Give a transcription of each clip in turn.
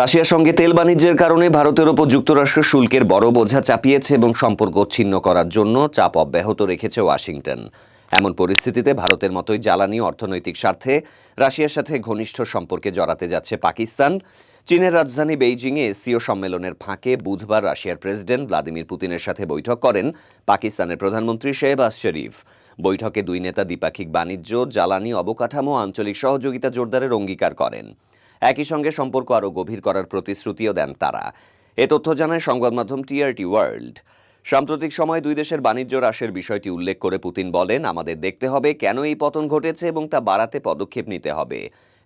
রাশিয়ার সঙ্গে তেল বাণিজ্যের কারণে ভারতের ওপর যুক্তরাষ্ট্র শুল্কের বড় বোঝা চাপিয়েছে এবং সম্পর্ক ছিন্ন করার জন্য চাপ অব্যাহত রেখেছে ওয়াশিংটন। এমন পরিস্থিতিতে ভারতের মতোই জ্বালানি অর্থনৈতিক স্বার্থে রাশিয়ার সাথে ঘনিষ্ঠ সম্পর্কে জড়াতে যাচ্ছে পাকিস্তান। চীনের রাজধানী বেইজিংয়ে এসসিও সম্মেলনের ফাঁকে বুধবার রাশিয়ার প্রেসিডেন্ট ভ্লাদিমির পুতিনের সাথে বৈঠক করেন পাকিস্তানের প্রধানমন্ত্রী শেহবাজ শরীফ। বৈঠকে দুই নেতা দ্বিপাক্ষিক বাণিজ্য, জ্বালানি অবকাঠামো, আঞ্চলিক সহযোগিতা জোরদারের অঙ্গীকার করেন। একই সঙ্গে সম্পর্ক আরও গভীর করার প্রতিশ্রুতিও দেন তারা। এ তথ্য জানায় সংবাদ মাধ্যম টিআরটি ওয়ার্ল্ড। সাম্প্রতিক সময়ে দুই দেশের বাণিজ্য হ্রাসের বিষয়টি উল্লেখ করে পুতিন বলেন, আমাদের দেখতে হবে কেন এই পতন ঘটেছে এবং তা বাড়াতে পদক্ষেপ নিতে হবে।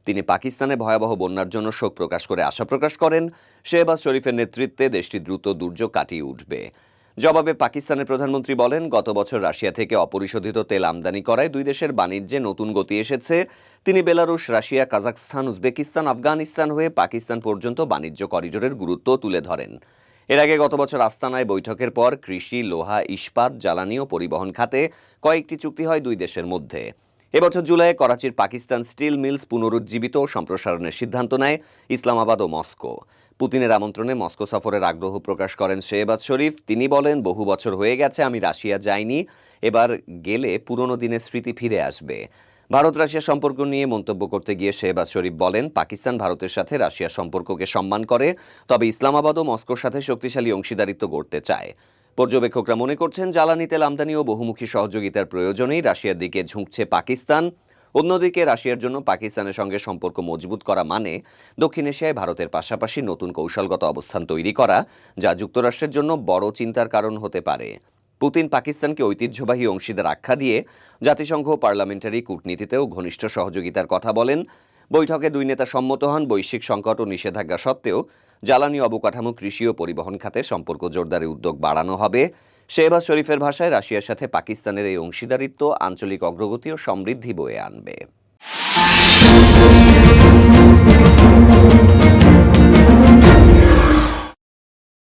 তিনি পাকিস্তানে ভয়াবহ বন্যার জন্য শোক প্রকাশ করে আশা প্রকাশ করেন, শেহবাজ শরীফের নেতৃত্বে দেশটি দ্রুত দুর্যোগ কাটিয়ে উঠবে। জবাবে পাকিস্তানের প্রধানমন্ত্রী বলেন, গত বছর রাশিয়া থেকে অপরিশোধিত তেল আমদানি করায় দুই দেশের বাণিজ্যে নতুন গতি এসেছে। তিনি Belarus, Russia Kazakhstan Uzbekistan, Afghanistan হয়ে পাকিস্তান পর্যন্ত বাণিজ্য করিডোরের গুরুত্ব তুলে ধরেন। এর আগে গত বছর আস্তানায় বৈঠকের পর কৃষি, লোহা, ইস্পাত, জ্বালানি ও পরিবহন খাতে কয়েকটি চুক্তি হয় দুই দেশের মধ্যে। এবছর জুলাইয়ে করাচির পাকিস্তান স্টিল মিলস পুনরুজ্জীবিত ও সম্প্রসারণের সিদ্ধান্ত নেয় ইসলামাবাদ ও মস্কো। পুতিনের আমন্ত্রণে মস্কো সফরের আগ্রহ প্রকাশ করেন শেহবাজ শরীফ। তিনি বলেন, বহু বছর হয়ে গেছে, আমি রাশিয়া যাইনি। এবার গেলে পুরনো দিনের স্মৃতি ফিরে আসবে। ভারত রাশিয়া সম্পর্ক নিয়ে মন্তব্য করতে গিয়ে শেহবাজ শরীফ বলেন, পাকিস্তান ভারতের সাথে রাশিয়ার সম্পর্ককে সম্মান করে, তবে ইসলামাবাদ ও মস্কোর সাথে শক্তিশালী অংশীদারিত্ব গড়তে চায়। পর্যবেক্ষকরা মনে করছেন, জ্বালানি তেল আমদানি ও বহুমুখী সহযোগিতার প্রয়োজনেই রাশিয়ার দিকে ঝুঁকছে পাকিস্তান। অন্যদিকে রাশিয়ার জন্য পাকিস্তানের সঙ্গে সম্পর্ক মজবুত করা মানে দক্ষিণ এশিয়ায় ভারতের পাশাপাশি নতুন কৌশলগত অবস্থান তৈরি করা, যা যুক্তরাষ্ট্রের জন্য বড় চিন্তার কারণ হতে পারে। পুতিন পাকিস্তানকে ঐতিহ্যবাহী অংশীদার আখ্যা দিয়ে জাতিসংঘ পার্লামেন্টারি কূটনীতিতেও ঘনিষ্ঠ সহযোগিতার কথা বলেন। বৈঠকে দুই নেতা সম্মত হন বৈশ্বিক সংকট ও নিষেধাজ্ঞা সত্ত্বেও জ্বালানি অবকাঠামো, কৃষি ও পরিবহন খাতে সম্পর্ক জোরদারের উদ্যোগ বাড়ানো হবে। শেহবাজ শরীফের ভাষায় রাশিয়ার সাথে পাকিস্তানের এই অংশীদারিত্ব আঞ্চলিক অগ্রগতি ও সমৃদ্ধি বয়ে আনবে।